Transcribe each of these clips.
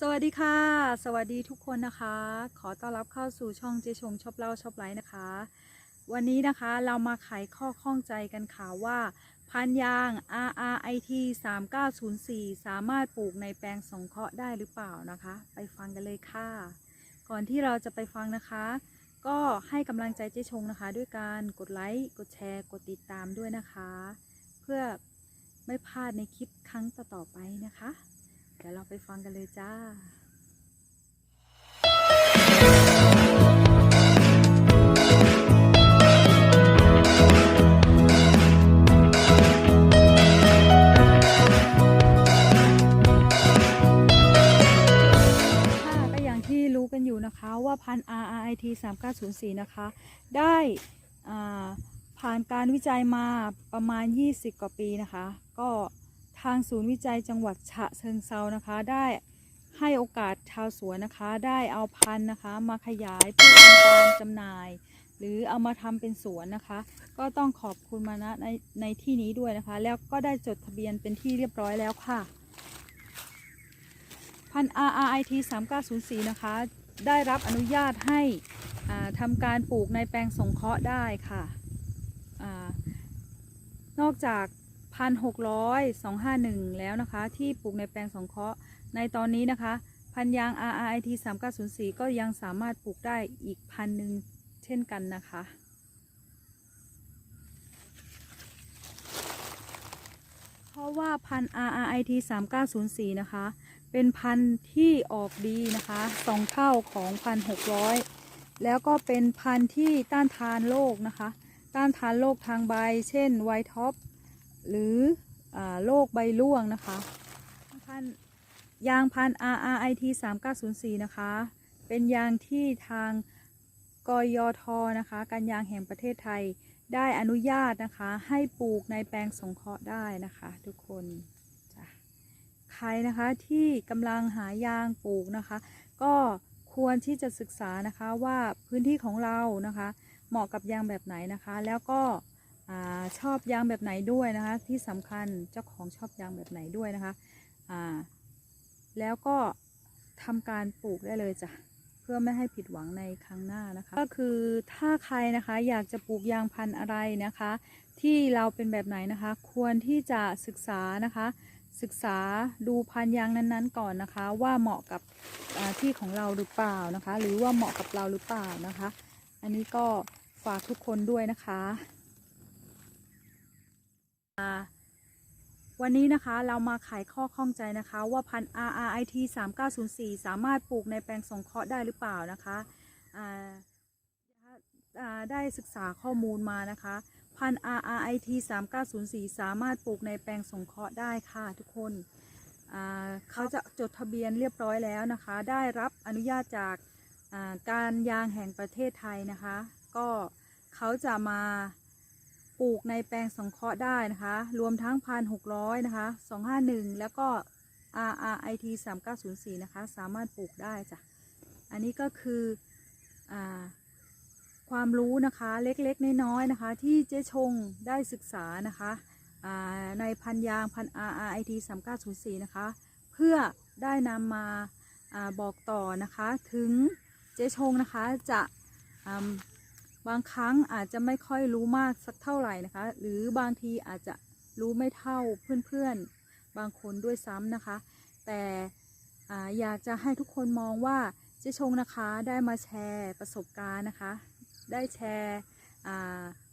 สวัสดีค่ะ สวัสดีทุกคนนะคะ ขอต้อนรับเข้าสู่ช่องเจชงชอบเล่าชอบไลฟ์นะคะ วันนี้นะคะเรามาไขข้อข้องใจกันค่ะว่า พันยาง RRIT 3904 สามารถปลูกในแปลงสงเคราะห์ได้หรือเปล่านะคะ ไปฟังกันเลยค่ะ ก่อนที่เราจะไปฟังนะคะ ก็ให้กำลังใจเจชงนะคะ ด้วยการกดไลค์กดแชร์ กดติดตามด้วยนะคะ เพื่อไม่พลาดในคลิปครั้งต่อๆไปนะคะ ดี๋ยวเราไปฟังกันเลยจ้าค่ะก็อย่างที่รู้กันอยู่นะคะว่าพันธ RRIT 3904 นะคะ ได้ผ่านการวิจัยมาประมาณ 20 กว่าปีนะคะ ก็ ทางศูนย์วิจัยจังหวัดฉะเชิงเซานะคะ ได้ให้โอกาสชาวสวนนะคะ ได้เอาพันธุ์นะคะ มาขยายเพื่อทำการจำหน่าย หรือเอามาทำเป็นสวนนะคะ ก็ต้องขอบคุณมาณในในที่นี้ด้วยนะคะ แล้วก็ได้จดทะเบียนเป็นที่เรียบร้อยแล้วค่ะ พันธุ์ RRIT 3904 นะคะ ได้รับอนุญาตให้อ่าทำการปลูกในแปลงสงเคราะห์ได้ค่ะอนอกจาก 1,600 251แล้วนะคะ ที่ปลูกในแปลงสองเคราะห์ในตอนนี้นะคะ พันยาง RRIT 3904 ก็ยังสามารถปลูกได้อีกพันหนึ่งเช่นกันนะคะเพราะว่าพันธุ์ RRIT 3904 นะคะ เป็นพันธุ์ที่ออกดีนะคะสองเท่าของพันหกร้อยแล้วก็เป็นพันธุ์ที่ต้านทานโรคนะคะ ต้านทานโรคทางใบ เช่นไวท็อป หรืออโรคใบร่วงนะคะพันยางพัน RRIT 3904 นะคะ เป็นยางที่ทางกยทนะคะ การยางแห่งประเทศไทยได้อนุญาตนะคะ ให้ปลูกในแปลงสงเคราะห์ได้นะคะ ทุกคนจ้ะใครนะคะที่กำลังหายางปลูกนะคะ ก็ควรที่จะศึกษานะคะว่าพื้นที่ของเรานะคะ เหมาะกับยางแบบไหนนะคะ แล้วก็ อชอบยางแบบไหนด้วยนะคะ ที่สำคัญเจ้าของชอบยางแบบไหนด้วยนะคะอ่าแล้วก็ทำการปลูกได้เลยจ้ะเพื่อไม่ให้ผิดหวังในครั้งหน้านะคะ ก็คือถ้าใครนะคะอยากจะปลูกยางพันธุ์อะไรนะคะ ที่เราเป็นแบบไหนนะคะ ควรที่จะศึกษานะคะ ศึกษาดูพันธุ์ยางนั้นๆก่อนนะคะ ว่าเหมาะกับที่ของเราหรือเปล่านะคะ หรือว่าเหมาะกับเราหรือเปล่านะคะ อันนี้ก็ฝากทุกคนด้วยนะคะ วันนี้นะคะเรามาไขข้อข้องใจนะคะว่าพันธุ์ RRIT 3904 สามารถปลูกในแปลงสงเคราะห์ได้หรือเปล่านะคะได้ศึกษาข้อมูลมานะคะ พันธุ์ RRIT 3904 สามารถปลูกในแปลงสงเคราะห์ได้ค่ะทุกคนเขาจะจดทะเบียนเรียบร้อยแล้วนะคะ ได้รับอนุญาตจากการยางแห่งประเทศไทยนะคะ ก็เขาจะมา ปลูกในแปลงสงเคราะห์ได้นะคะ รวมทั้งพันหกร้อยนะคะ251แล้วก็ RRIT 3904นะคะ สามารถปลูกได้จ้ะ อันนี้ก็คืออความรู้นะคะเล็กๆ น้อยๆนะคะ ที่เจ๊ชงได้ศึกษานะคะในพันยางพัน RRIT 3904นะคะ เพื่อได้นำมาอาบอกต่อนะคะถึงเจ๊ชงนะคะจะ บางครั้งอาจจะไม่ค่อยรู้มากสักเท่าไหร่นะคะ หรือบางทีอาจจะรู้ไม่เท่าเพื่อนๆ บางคนด้วยซ้ำนะคะ แต่ออยากจะให้ทุกคนมองว่าเจ๊ชงนะคะได้มาแชร์ประสบการณ์นะคะ ได้แชร์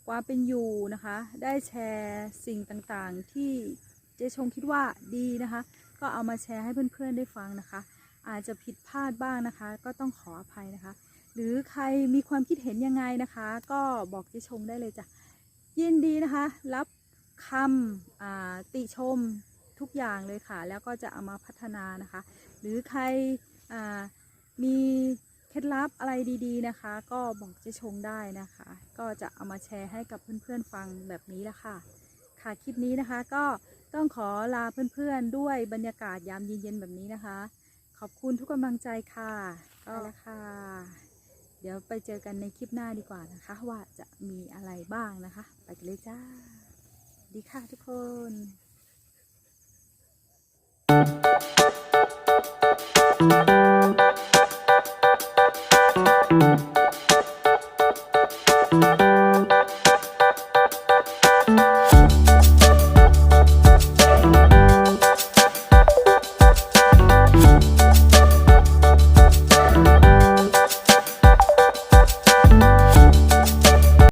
ความเป็นอยู่นะคะ ได้แชร์สิ่งต่างๆ ที่เจ๊ชงคิดว่าดีนะคะ ก็เอามาแชร์ให้เพื่อนๆได้ฟังนะคะ อาจจะผิดพลาดบ้างนะคะ ก็ต้องขออภัยนะคะ หรือใครมีความคิดเห็นยังไงนะคะ ก็บอกเจ๊ชงได้เลยจ้ะยินดีนะคะ รับคำอ่าติชมทุกอย่างเลยค่ะ แล้วก็จะเอามาพัฒนานะคะ หรือใครอ่ามีเคล็ดลับอะไรดีๆนะคะ ก็บอกเจ๊ชงได้นะคะ ก็จะเอามาแชร์ให้กับเพื่อนๆฟังแบบนี้ละค่ะ ค่ะคลิปนี้นะคะก็ต้องขอลาเพื่อนๆด้วยบรรยากาศยามเย็นๆแบบนี้นะคะ ขอบคุณทุกกำลังใจค่ะ ก็แล้วค่ะ เดี๋ยวไปเจอกันในคลิปหน้าดีกว่านะคะ ว่าจะมีอะไรบ้างนะคะ ไปกันเลยจ้า ดีค่ะทุกคนะ